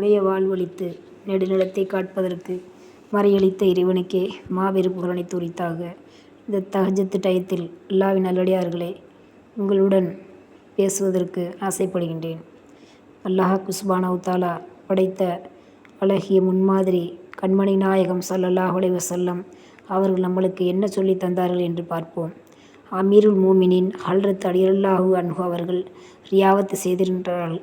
உடைய வாழ்வழித்து நெடுநிலத்தை காட்பதற்கு மறையளித்த இறைவனுக்கே மாபெரும் புகழனை துரித்தாக. இந்த தகஜத்து டயத்தில் அல்லாவின் நல்லடியார்களே உங்களுடன் பேசுவதற்கு ஆசைப்படுகின்றேன். அல்லாஹ் குஸ்பானா உத்தாலா படைத்த அழகிய முன்மாதிரி கண்மணி நாயகம் சல்லல்லாஹ் வசல்லம் அவர்கள் நம்மளுக்கு என்ன சொல்லி தந்தார்கள் என்று பார்ப்போம். அமீருல் மூமினின் ஹல்ரத் அடியல்லாஹூ அன்ஹு அவர்கள் ரியாவத்து செய்திருக்கிறார்கள்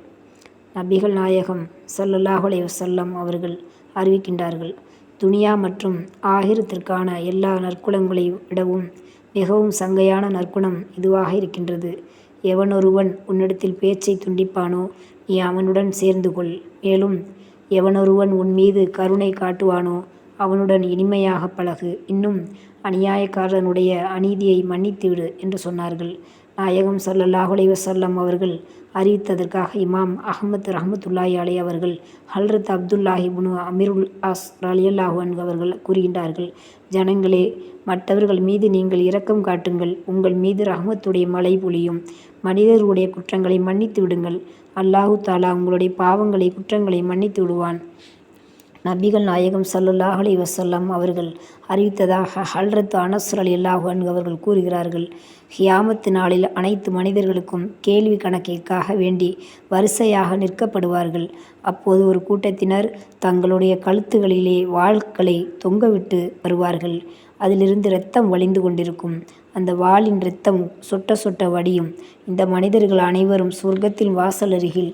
நபிகள் நாயகம் சல்லல்லாஹுலே வசல்லம் அவர்கள் அறிவிக்கின்றார்கள் துனியா மற்றும் ஆகிரத்திற்கான எல்லா நற்குணங்களை விடவும் மிகவும் சங்கையான நற்குணம் இதுவாக இருக்கின்றது. எவனொருவன் உன்னிடத்தில் பேச்சை துண்டிப்பானோ நீ அவனுடன் சேர்ந்து கொள். மேலும் எவனொருவன் உன் மீது கருணை காட்டுவானோ அவனுடன் இனிமையாக பழகு. இன்னும் அநியாயக்காரனுடைய அநீதியை மன்னித்துவிடு என்று சொன்னார்கள். நாயகம் ஸல்லல்லாஹு அலைஹி அவர்கள் அறிவித்ததற்காக இமாம் அஹ்மத் ரஹமத்துல்லாஹி அலை அவர்கள் ஹல்ரத் அப்துல்லாஹி புனு அமீருல் அஸ் ரலியல்லாஹு அவர்கள் கூறுகின்றார்கள் ஜனங்களே மற்றவர்கள் மீது நீங்கள் இரக்கம் காட்டுங்கள். உங்கள் மீது ரஹமத்துடைய மழை பொழியும். மனிதர்களுடைய குற்றங்களை மன்னித்து விடுங்கள். அல்லாஹு தாலா உங்களுடைய பாவங்களை குற்றங்களை மன்னித்து விடுவான். நபிகள் நாயகம் சல்லுல்லாஹ் அலி வசல்லம் அவர்கள் அறிவித்ததாக ஹல்ரத் அனசுர் அலி அன்ஹு அவர்கள் கூறுகிறார்கள் ஹியாமத்து நாளில் அனைத்து மனிதர்களுக்கும் கேள்வி கணக்கிற்காக வேண்டி வரிசையாக நிற்கப்படுவார்கள். அப்போது ஒரு கூட்டத்தினர் தங்களுடைய கழுத்துகளிலே வாள்களை தொங்கவிட்டு வருவார்கள். அதிலிருந்து இரத்தம் வழிந்து கொண்டிருக்கும். அந்த வாளின் இரத்தம் சொட்ட சொட்ட வடியும். இந்த மனிதர்கள் அனைவரும் சொர்க்கத்தின் வாசல் அருகில்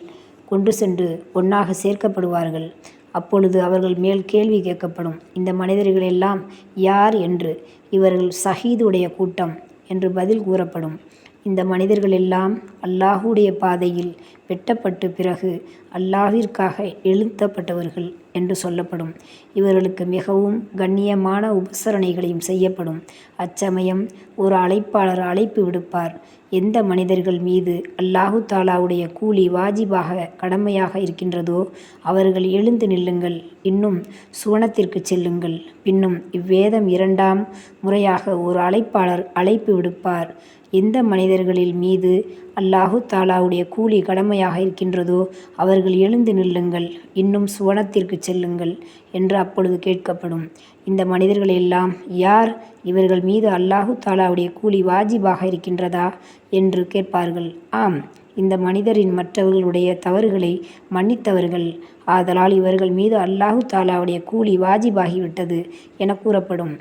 கொண்டு சென்று ஒன்றாக சேர்க்கப்படுவார்கள். அப்பொழுது அவர்கள் மேல் கேள்வி கேட்கப்படும். இந்த மனிதர்கள் எல்லாம் யார் என்று? இவர்கள் சஹீதுடைய கூட்டம் என்று பதில் கூறப்படும். இந்த மனிதர்கள் எல்லாம் அல்லாஹுடைய பாதையில் வெட்டப்பட்டு பிறகு அல்லாவிற்காக எழுத்தப்பட்டவர்கள் என்று சொல்லப்படும். இவர்களுக்கு மிகவும் கண்ணியமான உபசரணைகளையும் செய்யப்படும். அச்சமயம் ஒரு அழைப்பாளர் அழைப்பு விடுப்பார். எந்த மனிதர்கள் மீது அல்லாஹு தாலாவுடைய கூலி வாஜிபாக கடமையாக இருக்கின்றதோ அவர்கள் எழுந்து நில்லுங்கள். இன்னும் சுவனத்திற்கு செல்லுங்கள். பின்னும் இவ்வேதம் இரண்டாம் முறையாக ஒரு அழைப்பாளர் அழைப்பு விடுப்பார். எந்த மனிதர்களில் மீது அல்லாஹு தாலாவுடைய கூலி கடமையாக இருக்கின்றதோ அவர்கள் எழுந்து நில்லுங்கள் இன்னும் சுவனத்திற்கு செல்லுங்கள் என்று அப்பொழுது கேட்கப்படும். இந்த மனிதர்கள் எல்லாம் யார்? இவர்கள் மீது அல்லாஹு தாலாவுடைய கூலி வாஜிபாக இருக்கின்றதா? என்று கேட்பார்கள். ஆம் இந்த மனிதரின் மற்றவர்களுடைய தவறுகளை மன்னித்தவர்கள். ஆதலால் இவர்கள் மீது அல்லாஹு தாலாவுடைய கூலி வாஜிபாகிவிட்டது என கூறப்படும்.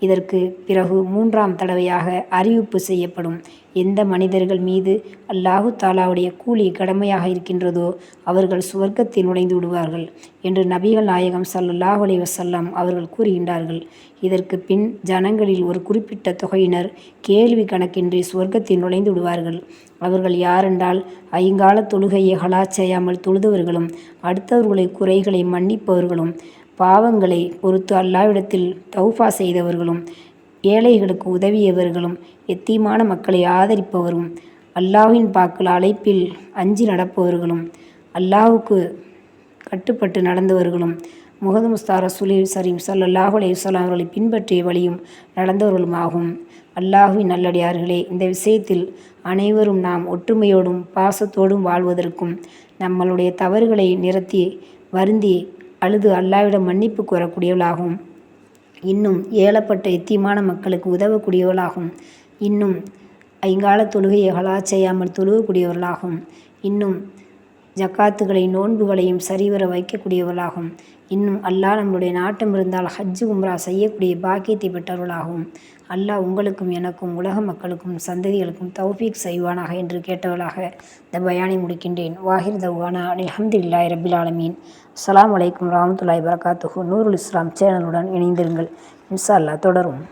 இதற்கு பிறகு மூன்றாம் தடவையாக அறிவிப்பு செய்யப்படும். எந்த மனிதர்கள் மீது அல்லாஹு தாலாவுடைய கூலி கடமையாக இருக்கின்றதோ அவர்கள் சுவர்க்கத்தில் நுழைந்து விடுவார்கள் என்று நபிகள் நாயகம் சல்லாஹ் அலி வசல்லாம் அவர்கள் கூறுகின்றார்கள். இதற்கு பின் ஜனங்களில் ஒரு குறிப்பிட்ட தொகையினர் கேள்வி கணக்கின்றி சுவர்க்கத்தில் நுழைந்து விடுவார்கள். அவர்கள் யாரென்றால் ஐங்கால தொழுகையை ஹலா செய்யாமல் தொழுதவர்களும் அடுத்தவர்களை குறைகளை மன்னிப்பவர்களும் பாவங்களை பொறுத்து அல்லாவிடத்தில் தௌஃபா செய்தவர்களும் ஏழைகளுக்கு உதவியவர்களும் எத்தீமான மக்களை ஆதரிப்பவரும் அல்லாஹின் பாக்கள் அழைப்பில் அஞ்சி நடப்பவர்களும் அல்லாஹுக்கு கட்டுப்பட்டு நடந்தவர்களும் முகது முஸ்தா ரசூலி சரீம் ஸல்லல்லாஹு அலைஹி வஸல்லம் அவர்களை பின்பற்றிய வழியும் நடந்தவர்களுமாகும். அல்லாஹுவின் நல்லடியார்களே இந்த விஷயத்தில் அனைவரும் நாம் ஒற்றுமையோடும் பாசத்தோடும் வாழ்வதற்கும் நம்மளுடைய தவறுகளை நிறுத்தி வருந்தி அழுது அல்லாவிடம் மன்னிப்பு கோரக்கூடியவளாகும். இன்னும் ஏழப்பட்ட எத்தியமான மக்களுக்கு உதவக்கூடியவளாகும். இன்னும் ஐங்கால தொழுகையை ஹலா செய்யாமல் தொழுகக்கூடியவர்களாகும். இன்னும் ஜக்காத்துகளை நோன்புகளையும் சரிவர வைக்கக்கூடியவர்களாகும் இன்னும் அல்லாஹ் நம்மளுடைய நாட்டம் இருந்தால் ஹஜ்ஜு உம்ரா செய்யக்கூடிய பாக்கியத்தை பெற்றவர்களாகவும் அல்லாஹ் உங்களுக்கும் எனக்கும் உலக மக்களுக்கும் சந்ததிகளுக்கும் தௌஃபீக் செய்வானாக என்று கேட்டவளாக இந்த பயானை முடிக்கின்றேன். வாஹிர் தவானா அல்ஹம்துலில்லாஹி ரபில் ஆலமீன். அஸ்லாம் அலைக்கும் ராமத்துல்லாய் வரகாத்துஹு நூருல் இஸ்லாம் சேனலுடன் இணைந்திருங்கள். இன்ஷா அல்லாஹ் தொடரும்.